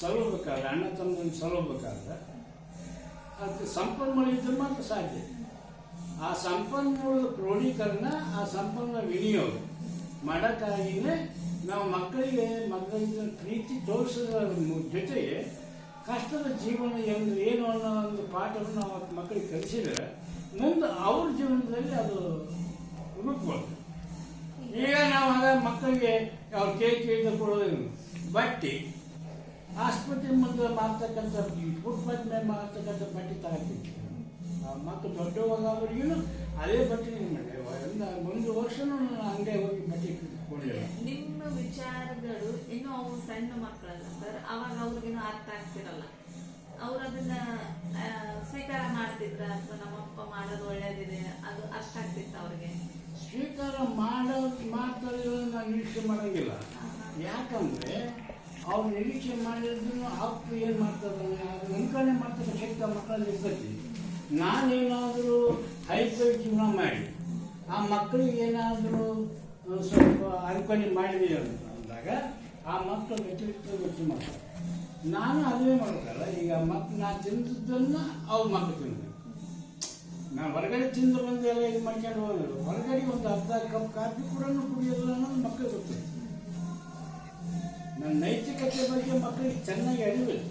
ಸಲಬೇಕಾದ್ರೆ ಅಣ್ಣ ತಮ್ಮನ್ನು ಸಲ್ಲಬೇಕಾದ್ರೆ ಅದಕ್ಕೆ ಸಂಪನ್ಮೂಲ ಇದ್ರೆ ಮಾತ್ರ ಸಾಧ್ಯ. ಆ ಸಂಪನ್ಮೂಲದ ಕ್ರೋಢೀಕರಣ ಆ ಸಂಪನ್ಮೂಲ ವಿನಿಯೋಗ. ಮಾಡೋಕ್ಕಾಗಿಯೇ ನಾವು ಮಕ್ಕಳಿಗೆ ಮಕ್ಕಳಿಗೆ ಪ್ರೀತಿ ತೋರಿಸೋದ್ರ ಜೊತೆಗೆ ಕಷ್ಟದ ಜೀವನ ಎಂದು ಏನು ಅನ್ನೋ ಒಂದು ಪಾಠವನ್ನು ನಾವು ಮಕ್ಕಳಿಗೆ ಕಲಿಸಿದ್ರೆ ಮುಂದೆ ಅವ್ರ ಜೀವನದಲ್ಲಿ ಅದು ರೂಪುಗೊಳ್ಳುತ್ತೆ ಈಗ ನಾವು ಆಗ ಮಕ್ಕಳಿಗೆ ಅವ್ರು ಕೇಳಿ ಕೇಳಿದ ಕೊಡೋದೇನು? ಬಟ್ಟೆ. ಆಸ್ಪತ್ರೆ ಮುಂದೆ ಮಾಡ್ತಕ್ಕಂಥ ಫುಟ್ಪಾತ್ ಮೇಲೆ ಮಾಡ್ತಕ್ಕಂಥ ಬಟ್ಟೆ ತಗೊಂಡಿದ್ವಿ ಆ ಮಕ್ಕಳು ದೊಡ್ಡವಾಗವರಿಗೂ ಅದೇ ಬಟ್ಟೆ ಒಂದು ಒಂದು ವರ್ಷನೂ ನಾನು ಅಂಗಡಿ ಹೋಗಿ ಬಟ್ಟೆ ಕೊಡಲಿಲ್ಲ ನಿಮ್ಮ ವಿಚಾರಗಳು ಇನ್ನು ಅವು ಸಣ್ಣ ಮಕ್ಕಳಲ್ಲ ಸರ್. ಅವಾಗ ಅವ್ರಿಗೇನು ಅರ್ಥ ಆಗ್ತಿರಲ್ಲ. ಅವ್ರು ಅದನ್ನ ಸ್ವೀಕಾರ ಮಾಡ್ತಿದ್ರ ಅಥವಾ ನಮ್ಮಪ್ಪ ಮಾಡೋದು ಒಳ್ಳೇದಿದೆ ಅದು ಅರ್ಥ ಆಗ್ತಿತ್ತು ಅವ್ರಿಗೆ? ಸ್ವೀಕಾರ ಮಾಡೋ ಮಾಡ್ತಾರೆ ನಾನು ನಿರೀಕ್ಷೆ ಮಾಡೋಂಗಿಲ್ಲ. ಯಾಕಂದ್ರೆ ಅವ್ರು ನಿರೀಕ್ಷೆ ಮಾಡಿದ್ರು ಅಪ್ಪ ಏನು ಮಾಡ್ತಾರೆ? ಅನ್ಕರಣೆ ಮಾಡ್ತಾರೆ ಶಕ್ತ ಮಕ್ಕಳಲ್ಲಿ ಇರ್ತೈತಿ ನಾನೇನಾದರೂ ಹೈಫೈ ಜೀವನ ಮಾಡಿ. ಆ ಮಕ್ಕಳಿಗೆ ಏನಾದರೂ ಸ್ವಲ್ಪ ಅರ್ಪಣೆ ಮಾಡಿದೆ ಅಂತ ಅಂದಾಗ ಆ ಮಕ್ಕಳು ವ್ಯತಿರಿಕ್ತ ಯೋಚನೆ ಮಾಡ್ತಾರೆ. ನಾನು ಅದೇ ಮಾಡ್ಬೇಕಲ್ಲ, ಈಗ ಮಕ್ಕಳು ನಾನು ತಿಂದದ್ದನ್ನು ಅವ್ರ ಮಕ್ಕಳು ತಿನ್ನಬೇಕು ನಾನು ಹೊರಗಡೆ ತಿಂದು ಬಂದು ಎಲ್ಲ ಇದು ಮಾಡ್ಕೊಂಡು ಹೋಗೋದು ಹೊರಗಡೆ ಒಂದು ಅರ್ಧ ಕಪ್ ಕಾಫಿ ಕೂಡ ಕುಡಿಯೋದಿಲ್ಲ ಅನ್ನೋದು ಮಕ್ಕಳಿಗೆ ಗೊತ್ತಿಲ್ಲ. ನನ್ನ ನೈತಿಕತೆ ಬಗ್ಗೆ ಮಕ್ಕಳಿಗೆ ಚೆನ್ನಾಗಿ ಅರಿವಿಲ್ಲ.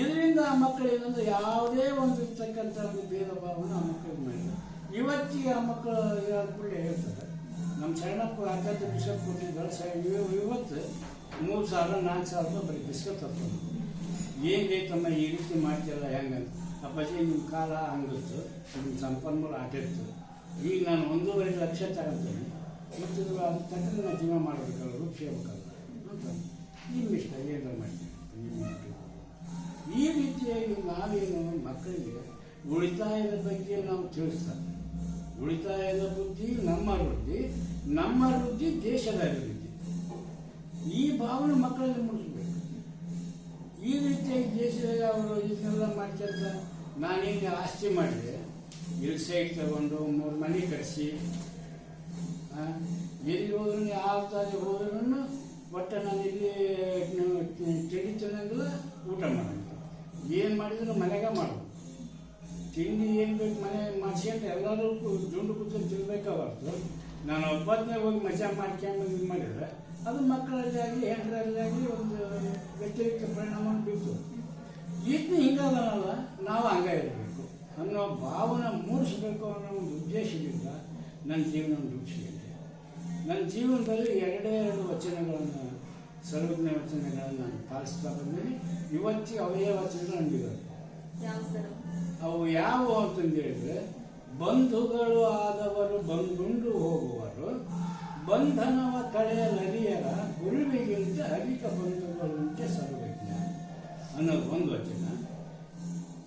ಇದರಿಂದ ಆ ಮಕ್ಕಳು ಏನಂದ್ರೆ ಯಾವುದೇ ಒಂದು ಇರ್ತಕ್ಕಂಥ ಒಂದು ಭೇದ ಭಾವನ ಆ ಮಕ್ಕಳಿಗೆ ಮಾಡಿಲ್ಲ ಇವತ್ತಿಗೆ ಆ ಮಕ್ಕಳು ಕೂಡಲೇ ಹೇಳ್ತಾರೆ. ನಮ್ಮ ಶರಣಪ್ಪ ಆಚಾರ್ಯ ಬಿಷಪ್ ಕೊಟ್ಟಿದ್ದಾರೆ. ಸ ಇವತ್ತು ಮೂರು ಸಾವಿರ, ನಾಲ್ಕು ಸಾವಿರ ರೂಪಾಯಿ ಬರೀ ಬಿಸ್ಕತ್ ತರ್ತಾರೆ. ಏನು ಬೇಕಮ್ಮ ಈ ರೀತಿ ಮಾಡ್ತಿಲ್ಲ ಹೆಂಗೆ ಅಪ್ಪಾಜಿ ನಿಮ್ಮ ಕಾಲ ಹಂಗಿತ್ತು ನಿಮ್ಮ ಸಂಪನ್ಮೂಲ ಆಟಿತ್ತು ಈಗ ನಾನು ಒಂದೂವರೆ ಲಕ್ಷ ತಗೊಳ್ತೇನೆ ಮತ್ತು ಅದು ತಕ್ಕ ನಾನು ಜೀವ ಮಾಡಬೇಕಲ್ಲ ರೂಪಿಸಬೇಕಲ್ಲ ಅಂತ. ನಿಮ್ಮ ಇಷ್ಟ ಏನಾರ ಮಾಡ್ತೀನಿ. ಈ ರೀತಿಯಾಗಿ ನಾವೇನು ಮಕ್ಕಳಿಗೆ ಉಳಿತಾಯದ ಬಗ್ಗೆ ನಾವು ತಿಳಿಸ್ತಾರೆ. ಉಳಿತಾಯದ ಬುದ್ಧಿ ನಮ್ಮ ವೃದ್ಧಿ ನಮ್ಮ ವೃದ್ಧಿ ದೇಶದ ಅಭಿವೃದ್ಧಿ. ಈ ಭಾವನೆ ಮಕ್ಕಳಲ್ಲಿ ಮುಗಿಸ್ಬೇಕು ಈ ರೀತಿಯಾಗಿ ದೇಶದಾಗ ಅವರು ಇದನ್ನೆಲ್ಲ ಮಾಡ್ಕೊಂತ ನಾನೇನು ಆಸ್ತಿ ಮಾಡಿದೆ ಇಲ್ಲಿ ಸೈಡ್ ತಗೊಂಡು ಮೂರು ಮನೆ ಕಟ್ಟಿಸಿ ಎಲ್ಲಿ ಹೋದ್ರು ಯಾವ ತಾಜಿ ಹೋದ್ರೂ ಒಟ್ಟು ನಾನು ಇಲ್ಲಿ ತಿಂಡಿ ಚೆನ್ನಾಗಿಲ್ಲ ಊಟ ಮಾಡಂಗಿಲ್ಲ. ಏನು ಮಾಡಿದ್ರು ಮನೆಗೆ ಮಾಡು ತಿಂಡಿ ಏನು ಬೇಕು ಮನೆ ಮಾಡ್ಸ್ಕೊಂಡು ಎಲ್ಲರೂ ಜುಂಡು ಕೂತ್ಕೊಂಡು ತಿನ್ಬೇಕಾ ಹೊರ್ತು ನಾನು ಒಬ್ಬತ್ತನೇ ಹೋಗಿ ಮಜಾ ಮಾಡ್ಕೊಂಡು ಇದು ಮಾಡಿದ್ರೆ ಅದು ಮಕ್ಕಳಲ್ಲಿ ಆಗಲಿ ಹೆಂಡರಲ್ಲಿ ಆಗಲಿ ಒಂದು ವ್ಯತಿರಿಕ್ತ ಪರಿಣಾಮ ಬೀಳ್ತು ಇದನ್ನ ಹಿಂಗಲ್ಲ ನಾವು ಹಂಗ ಇರಬೇಕು. ಅನ್ನೋ ಭಾವನೆ ಮೂಡಿಸ್ಬೇಕು ಅನ್ನೋ ಒಂದು ಉದ್ದೇಶದಿಂದ ನನ್ನ ಜೀವನ ರೂಪಿಸಿದೆ ನನ್ನ ಜೀವನದಲ್ಲಿ ಎರಡೇ ಎರಡು ವಚನಗಳನ್ನು, ಸರ್ವಜ್ಞ ವಚನಗಳನ್ನು ನಾನು ಪಾಲಿಸ್ತಾ ಬಂದಿನಿ ಇವತ್ತಿಗೆ ಅವೇ ವಚನಗಳು ನನಗಿದ್ದಾರೆ ಯಾವ ಸರ್? ಅವು ಯಾವುವು ಅಂತಂದು ಹೇಳಿದ್ರೆ ಬಂಧುಗಳು ಆದವರು ಬಂದುಂಡು ಹೋಗುವರು ಬಂಧನವ ಕಳೆಯಲರಿಯರ ಗುರುವಿಗಿಂತ ಅಧಿಕ ಬಂಧುಗಳಂತೆ ಸರ್ವಜ್ಞ. ಅನ್ನೋದು ಒಂದು ವಚನ.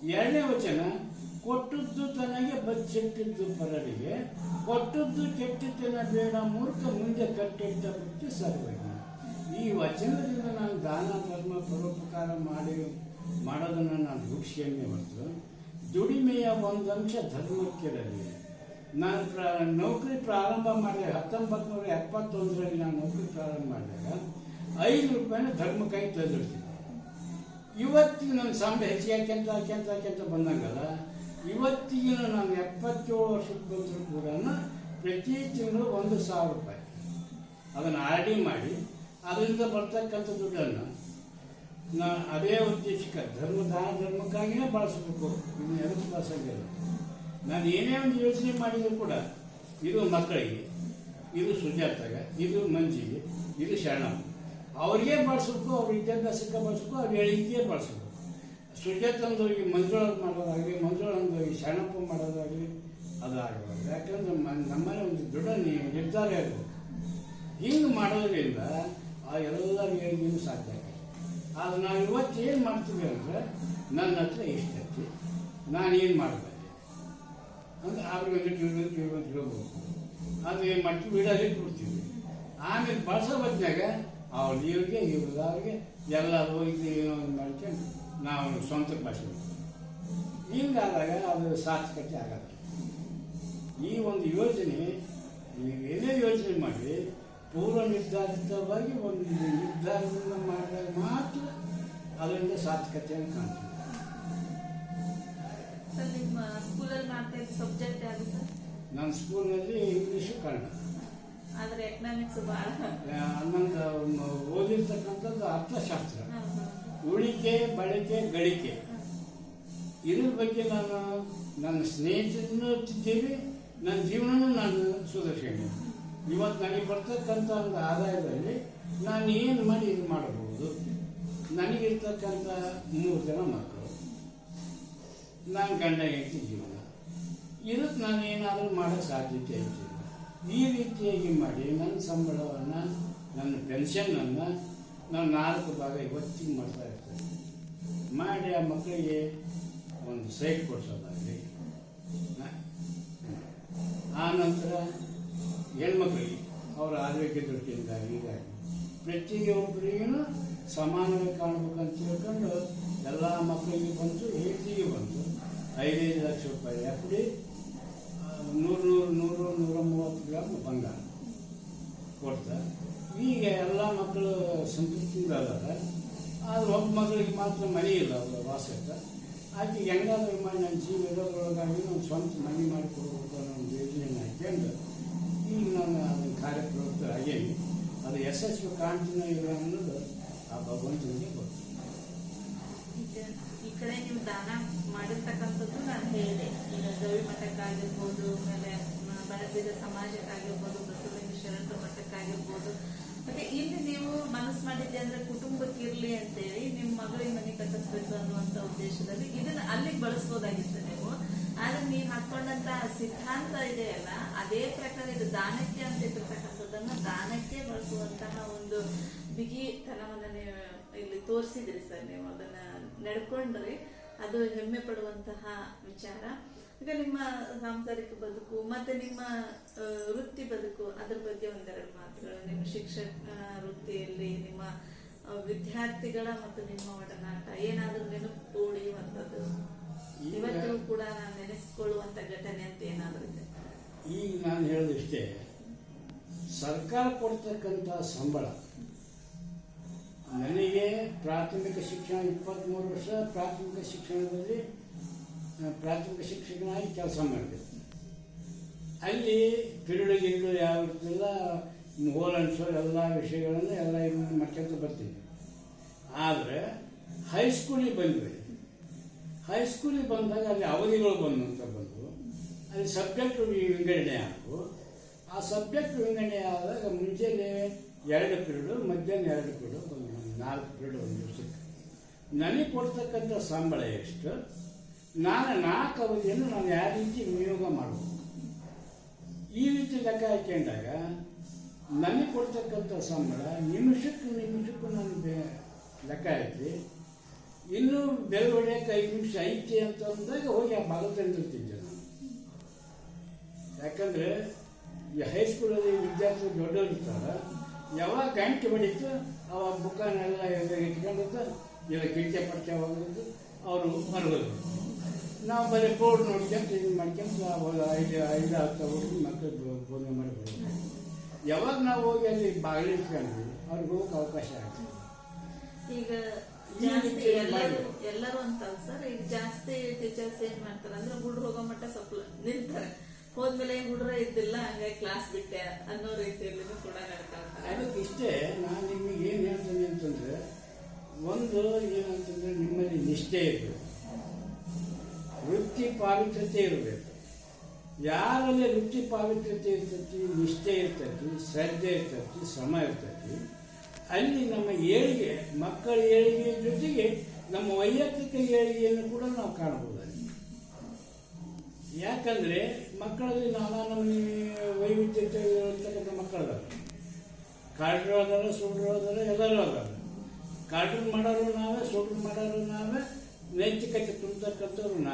ಎರಡನೇ ವಚನ ಕೊಟ್ಟದ್ದು ತನಗೆ ಬಚ್ಚಿಟ್ಟಿದ್ದು ಪರರಿಗೆ ಕೊಟ್ಟದ್ದು ಕೆಟ್ಟಿದ್ದನ ಬೇಡ ಮೂರ್ಖ ಮುಂದೆ ಕಟ್ಟಿಟ್ಟ ಬಿಟ್ಟು ಸರ್ವಜ್ಞ. ಈ ವಚನದಿಂದ ನಾನು ದಾನ, ಧರ್ಮ, ಪರೋಪಕಾರ ಮಾಡಿ, ಮಾಡೋದನ್ನು ನಾನು ರೂಕ್ಷಿಯನ್ನೇ ಹೊರತು. ದುಡಿಮೆಯ ಒಂದಂಶ ಧರ್ಮಕ್ಕಿರಲಿ. ನಾನು ಪ್ರ, ನೌಕರಿ ಪ್ರಾರಂಭ ಮಾಡಿದೆ ಹತ್ತೊಂಬತ್ತು ನೂರ ಎಪ್ಪತ್ತೊಂದರಲ್ಲಿ ನಾನು ನೌಕರಿ ಪ್ರಾರಂಭ ಮಾಡಿದಾಗ ಐದು ರೂಪಾಯಿನ ಧರ್ಮಕ್ಕಾಗಿ ತಂದಿರ್ತೀನಿ ಇವತ್ತಿನ ನನ್ನ ಸಂಬಳ ಹೆಚ್ಚಿಗೆ ಹಾಕ್ಯಂತ ಹಾಕ್ಯಂತ ಹಾಕ್ಯಂತ ಬಂದಂಗಲ್ಲ, ಇವತ್ತಿಗೆ ನಾನು ಎಪ್ಪತ್ತೇಳು ವರ್ಷಕ್ಕೆ ಬಂದರೂ ಕೂಡ ಪ್ರತಿ ತಿಂಗಳು ಒಂದು ಸಾವಿರ ರೂಪಾಯಿ. ಅದನ್ನು ಆರ್ ಡಿ ಮಾಡಿ ಅದರಿಂದ ಬರ್ತಕ್ಕಂಥ ದುಡ್ಡನ್ನು ನಾ ಅದೇ ಉದ್ದೇಶಕ್ಕೆ ಧರ್ಮ ದಾನ ಧರ್ಮಕ್ಕಾಗಿಯೇ ಬಳಸಬೇಕು. ಇನ್ನು ಎದಕ್ಕೆ ಬಳಸಂಗಿಲ್ಲ. ನಾನು ಏನೇ ಒಂದು ಯೋಚನೆ ಮಾಡಿದರೂ ಕೂಡ ಇದು ಮಕ್ಕಳಿಗೆ, ಇದು ಸುಜಾತಾಗ, ಇದು ಮಂಜಿಗೆ, ಇದು ಶರಣ ಅವ್ರಿಗೆ ಬಳಸಬೇಕು, ಅವ್ರ ವಿದ್ಯಾಭ್ಯಾಸಕ್ಕೆ ಬಳಸಬೇಕು, ಅವ್ರ ಹೇಳಿಕೆ ಸುಜಾತ ಸುಜಾತಂದವ್ರಿಗೆ ಮಂಜುಳ ಮಾಡೋದಾಗಲಿ ಮಂಜುಳಂದವ್ರಿಗೆ ಶರಣಪ್ಪ ಮಾಡೋದಾಗಲಿ ಅದಾಗಬಾರ್ದು ಯಾಕಂದ್ರೆ ನಮ್ಮನೆ ಒಂದು ದೃಢ ನಿರ್ಧಾರ ಇರಬೇಕು. ಹಿಂಗೆ ಮಾಡೋದ್ರಿಂದ ಆ ಎಲ್ಲ ಹೇಳಿಕೆಯೂ ಸಾಧ್ಯ ಆದ್ರೆ ನಾವು ಇವತ್ತು ಏನು ಮಾಡ್ತೀವಿ ಅಂದರೆ ನನ್ನ ಹತ್ರ ಇಷ್ಟಕ್ಕೆ ನಾನು ಏನು ಅಂದರೆ ಅವ್ರಿಗೆ ಒಂದು ತಿಳಿದು ಕೇಳಬೇಕು ಹೇಳ್ಬೇಕು ಅದು ಏನು ಮಾಡ್ತೀವಿ? ಬಿಡಲಿ ಬಿಡ್ತೀವಿ ಆಮೇಲೆ ಬಳಸೋ ಬದ್ನಾಗ ಅವ್ರ ಇವ್ರಿಗೆ ಇವ್ರಿಗೆ ಅವ್ರಿಗೆ ಎಲ್ಲರೂ ಇದು ಏನೋ ಒಂದು ಮಾಡ್ಕೊಂಡು ನಾವು ಸ್ವಂತ ಭಾಷೆ ಹಿಂಗಾದಾಗ ಅದು ಸಾರ್ಥಕತೆ ಆಗಲ್ಲ. ಈ ಒಂದು ಯೋಜನೆ, ನೀವು ಏನೇ ಯೋಚನೆ ಮಾಡಿ ಪೂರ್ವ ನಿರ್ಧಾರಿತವಾಗಿ ಒಂದು ನಿರ್ಧಾರದಿಂದ ಮಾಡಿದಾಗ ಮಾತ್ರ ಅದರಿಂದ ಸಾರ್ಥಕತೆಯನ್ನು ಕಾಣ್ತೀವಿ ನನ್ನ ಸ್ಕೂಲ್ನಲ್ಲಿ ಇಂಗ್ಲೀಷು ಕನ್ನಡ. ಆದ್ರೆ ಎಕನಾಮಿಕ್ಸ್ ಬಹಳ ಹನ್ನೊಂದು ಓದಿರ್ತಕ್ಕಂಥದ್ದು ಅರ್ಥಶಾಸ್ತ್ರ. ಉಳಿಕೆ ಬಳಕೆ ಗಳಿಕೆ. ಇದ್ರ ಬಗ್ಗೆ ನಾನು ನನ್ನ ಸ್ನೇಹಿತರನ್ನು ತಿದ್ದೀವಿ ನನ್ನ ಜೀವನನೂ ನಾನು ಸುಧಾರಿಸ್ಕೊಂಡೆ ಇವತ್ತು ನನಗೆ ಬರ್ತಕ್ಕಂಥ ಒಂದು ಆದಾಯದಲ್ಲಿ ನಾನು ಏನು ಮಾಡಿ ಇದು ಮಾಡಬಹುದು? ನನಗಿರ್ತಕ್ಕಂಥ ಮೂರು ಜನ ಮಕ್ಕಳು, ನಾನು ಗಂಡ ಹೆಂಡತಿ ಜೀವನ. ಇದಕ್ಕೆ ನಾನು ಏನಾದರೂ ಮಾಡೋಕ್ಕೆ ಸಾಧ್ಯತೆ ಇರ್ತೀನಿ ಈ ರೀತಿಯಾಗಿ ಮಾಡಿ ನನ್ನ ಸಂಬಳವನ್ನು, ನನ್ನ ಪೆನ್ಷನ್ನನ್ನು ನಾನು ನಾಲ್ಕು ಭಾಗ ಇವತ್ತಿಗೆ ಮಾಡ್ತಾ ಇರ್ತೇನೆ. ಮಾಡಿ ಆ ಮಕ್ಕಳಿಗೆ ಒಂದು ಸೈಟ್ ಕೊಡಿಸೋದಾಗಲಿ. ಆ ನಂತರ ಹೆಣ್ಮಕ್ಳಿಗೆ ಅವರ ಆರೋಗ್ಯ ದೃಷ್ಟಿಯಿಂದ ಹೀಗಾಗಿ ಪ್ರತಿಯೊಬ್ಬರಿಗೂ ಸಮಾನವಾಗಿ ಕಾಣಬೇಕಂತ ತಿಳ್ಕೊಂಡು ಎಲ್ಲ ಮಕ್ಕಳಿಗೆ ಬಂತು ಹೆಂಡತಿಗೆ ಬಂತು. ಐದೈದು ಲಕ್ಷ ರೂಪಾಯಿ ಎಫ್ ಡಿ, ನೂರು ನೂರು ನೂರು ನೂರ ಮೂವತ್ತು ಗ್ರಾಮ್ ಬಂಗಾರ ಕೊಡ್ತಾರೆ ಈಗ ಎಲ್ಲ ಮಕ್ಕಳು ಸಂತೃಪ್ತಿಯಿಂದ ಅದಾರ ಆದ್ರೆ ಒಬ್ಬ ಮಗಳಿಗೆ ಮಾತ್ರ ಮನೆ ಇಲ್ಲ, ಅವರ ವಾಸಕ್ಕೆ. ಆಕೆ ಹೆಂಗಾದ್ರೂ ಮಾಡಿ ನನ್ನ ಜೀವ ಇರೋದ್ರೊಳಗಾಗಿ ನಾನು ಸ್ವಂತ ಮನೆ ಮಾಡಿಕೊಡ್ಬೇಕು ಅನ್ನೋ ಒಂದು ಯೋಜನೆಯನ್ನು ಹಾಕ್ಯಂಡು ಈಗ ನಾನು ಅದನ್ನು ಕಾರ್ಯಪ್ರವೃತ್ತ ಆಗೇನಿ ಅದು ಯಶಸ್ವಿ ಕಾಂಟಿನ್ಯೂ ಇಲ್ಲ ಅನ್ನೋದು ಆ ಭಗವಂತನಿಗೆ ಗೊತ್ತು. ಈ ಕಡೆ ನೀವು ದಾನ ಮಾಡಿರ್ತಕ್ಕಂಥದ್ದು ನಾನು ಹೇಳಿದೆ. ಈಗ ಗವಿ ಮಠಕ್ಕಾಗಿರ್ಬೋದು, ಆಮೇಲೆ ಬರಬೀದ ಸಮಾಜಕ್ಕಾಗಿರ್ಬೋದು ಬಸವಲಿಂಗ ಶರಣರ ಮಠಕ್ಕಾಗಿರ್ಬೋದು. ಮತ್ತೆ ಇಲ್ಲಿ ನೀವು ಮನಸ್ಸು ಮಾಡಿದ್ದೆ ಅಂದ್ರೆ ಕುಟುಂಬಕ್ಕಿರ್ಲಿ ಅಂತೇಳಿ, ನಿಮ್ಮ ಮಗಳಿಗೆ ಮನೆ ಕಟ್ಟಿಸ್ಬೇಕು ಅನ್ನುವಂತ ಉದ್ದೇಶದಲ್ಲಿ ಇದನ್ನ ಅಲ್ಲಿಗೆ ಬಳಸ್ಬೋದಾಗಿತ್ತು. ಆದ್ರೆ ನೀವು ಹಾಕೊಂಡಂತ ಸಿದ್ಧಾಂತ ಇದೆಯಲ್ಲ, ಅದೇ ಪ್ರಕಾರ ಇದು ದಾನಕ್ಕೆ ಅಂತ ಇಟ್ಟಿರ್ತಕ್ಕಂಥದ್ದನ್ನ ದಾನಕ್ಕೆ ಬಳಸುವಂತಹ ಒಂದು ಬಿಗಿತನವನ್ನ ನೀವು ಇಲ್ಲಿ ತೋರಿಸಿದ್ರಿ ಸರ್ ನೀವು, ಅದನ್ನ ನಡ್ಕೊಂಡ್ರಿ, ಅದು ಹೆಮ್ಮೆ ಪಡುವಂತಹ ವಿಚಾರ. ಈಗ ನಿಮ್ಮ ಸಾಂಸಾರಿಕ ಬದುಕು ಮತ್ತೆ ನಿಮ್ಮ ವೃತ್ತಿ ಬದುಕು, ಅದ್ರ ಬಗ್ಗೆ ಒಂದೆರಡು ಮಾತುಗಳು. ನಿಮ್ಮ ಶಿಕ್ಷಕ ವೃತ್ತಿಯಲ್ಲಿ ನಿಮ್ಮ ವಿದ್ಯಾರ್ಥಿಗಳ ಮತ್ತು ನಿಮ್ಮ ಒಡನಾಟ, ಏನಾದ್ರೂ ನೆನಪು ಉಳಿಯುವಂಥದ್ದು ಈಗ- ಕೂಡ ನಾನು ನೆನೆಸ್ಕೊಳ್ಳುವಂತ ಘಟನೆ ಅಂತ ಏನಾದ್ರೂ ಇದೆ? ಈಗ ನಾನು ಹೇಳೋದಿಷ್ಟೇ ಸರ್ಕಾರ ಕೊಡ್ತಕ್ಕಂಥ ಸಂಬಳ ನನಗೆ ಪ್ರಾಥಮಿಕ ಶಿಕ್ಷಣ ಇಪ್ಪತ್ತ್ಮೂರು ವರ್ಷ ಪ್ರಾಥಮಿಕ ಶಿಕ್ಷಣದಲ್ಲಿ ಪ್ರಾಥಮಿಕ ಶಿಕ್ಷಕನಾಗಿ ಕೆಲಸ ಮಾಡಿದೆ ಅಲ್ಲಿ ಪಿರುಳು ಗಿರುಳು ಯಾವ ಇರ್ತಿಲ್ಲ ಹೋಲ್ ಅನ್ಸೋ ಎಲ್ಲ ವಿಷಯಗಳನ್ನು ಎಲ್ಲ ಮಾಡ್ಕೊಂತ ಬರ್ತಿದ್ದೆ ಆದರೆ ಹೈಸ್ಕೂಲಿಗೆ ಬಂದ್ವಿ. ಹೈಸ್ಕೂಲಿಗೆ ಬಂದಾಗ ಅಲ್ಲಿ ಅವಧಿಗಳು ಬಂದು ಅಂತ ಬಂದು, ಅಲ್ಲಿ ಸಬ್ಜೆಕ್ಟ್ ವಿಂಗಡಣೆ ಹಾಕು ಆ ಸಬ್ಜೆಕ್ಟ್ ವಿಂಗಡಣೆ ಆದಾಗ ಮುಂಜಾನೆ ಎರಡು ಪಿರಿಯಡು ಮಧ್ಯಾಹ್ನ ಎರಡು ಪಿರಿಯಡು ಒಂದು ನಾಲ್ಕು ಪಿರಿಯಡ್ ಒಂದು ದಿವಸಕ್ಕೆ. ನನಗೆ ಕೊಡ್ತಕ್ಕಂಥ ಸಂಬಳ ಎಷ್ಟು? ನಾನು ನಾಲ್ಕು ಅವಧಿಯನ್ನು ನಾನು ಯಾವ ರೀತಿ ವಿನಿಯೋಗ ಮಾಡಬೇಕು ಈ ರೀತಿ ಲೆಕ್ಕ ಹಾಕೊಂಡಾಗ ನನಗೆ ಕೊಡ್ತಕ್ಕಂಥ ಸಂಬಳ ನಿಮಿಷಕ್ಕೆ ನಿಮಿಷಕ್ಕೂ ನನಗೆ ಲೆಕ್ಕ ಹಾಕಿ ಇನ್ನು ಬೆಲ್ ಹೊಡೆಯಕ್ಕೆ ಐದು ನಿಮಿಷ ಐತಿ ಅಂತ ಅಂದಾಗ ಹೋಗಿ ಆ ಭಾಗ ತಂದಿರ್ತಿದ್ದೆ ನಾನು. ಯಾಕಂದ್ರೆ ಈ ಹೈಸ್ಕೂಲಲ್ಲಿ ದೊಡ್ಡವ್ರು ಇರ್ತಾರ ಯಾವಾಗ ಗಂಟೆ ಹೊಡಿತು ಅವಾಗ ಬುಕ್ಕನೆಲ್ಲ ಇಟ್ಕೊಂಡಿದ್ದು ಎಲ್ಲ ಕಿಟಕಿ ಪಡಿಕೆ ಹೋಗೋದು ಅವರು ಮರಗೋದು ನಾವು ಬರೀ ಬೋರ್ಡ್ ನೋಡ್ಕೊಂಡು ಇದು ಮಾಡ್ಕೊಂಡು ಐದು ಐದು ಹತ್ತು ಹೋಗಿ ಮಕ್ಕಳು ಬೋಧನೆ ಮಾಡಿ ಬರೋದು ಯಾವಾಗ ನಾವು ಹೋಗಿ ಅಲ್ಲಿ ಬಾಗಿಲು ಇಟ್ಕೊಂಡ್ವಿ, ಅವ್ರಿಗೆ ಹೋಗಕ್ಕೆ ಅವಕಾಶ ಆಗ್ತದೆ ಈಗ ಜಾಸ್ತಿ ಎಲ್ಲರೂ. ಎಲ್ಲರೂ ಅಂತ ಸರ್ ಈಗ ಜಾಸ್ತಿ ಟೀಚರ್ಸ್ ಏನ್ ಮಾಡ್ತಾರೆ ಅಂದ್ರೆ ಹುಡ್ರು ಹೋಗೋ ಮಟ್ಟ ಸ್ವಲ್ಪ ನಿಲ್ತಾರೆ. ಹೋದ್ಮೇಲೆ ಹುಡ್ರ ಇದ್ದಿಲ್ಲ ಹಂಗಾಗಿ ಕ್ಲಾಸ್ ಬಿಟ್ಟೆ ಅನ್ನೋ ರೀತಿಯಲ್ಲಿ ಕೂಡ ನಡ್ಕೊಳ್ತಾರೆ ಅದಕ್ಕೆ ಇಷ್ಟೇ ನಾನು ನಿಮಗೆ ಏನು ಹೇಳ್ತೀನಿ ಅಂತಂದ್ರೆ ಒಂದು ಏನಂತಂದ್ರೆ ನಿಮ್ಮಲ್ಲಿ ನಿಷ್ಠೆ ಇರಬೇಕು. ವೃತ್ತಿ ಪಾವಿತ್ರತೆ ಇರಬೇಕು. ಯಾರಲ್ಲಿ ವೃತ್ತಿ ಪಾವಿತ್ರತೆ ಇರ್ತೈತಿ ನಿಷ್ಠೆ ಇರ್ತೈತಿ ಶ್ರದ್ಧೆ ಇರ್ತೈತಿ ಶ್ರಮ ಇರ್ತೈತಿ ಅಲ್ಲಿ ನಮ್ಮ ಏಳಿಗೆ, ಮಕ್ಕಳ ಏಳಿಗೆಯ ಜೊತೆಗೆ ನಮ್ಮ ವೈಯಕ್ತಿಕ ಏಳಿಗೆಯನ್ನು ಕೂಡ ನಾವು ಕಾಣಬಹುದು ಅಲ್ಲಿ. ಯಾಕಂದ್ರೆ ಮಕ್ಕಳಲ್ಲಿ ನಾನಾ ನಮ್ಮ ವೈವಿಧ್ಯತೆ ಇರತಕ್ಕಂಥ ಮಕ್ಕಳದಾರ. ಕಾಡ್ರು ಅದಾರ ಸುಡ್ರು ಎಲ್ಲರೂ ಅದಾರ ಕಾರ್ಟೂನ್ ಮಾಡೋರು ನಾವೇ ಸುಡ್ರು ಮಾಡೋರು ನಾವೇ, ನೈತಿಕತೆ ತುಂಬತಕ್ಕಂಥವ್ರು ನಾವೇ.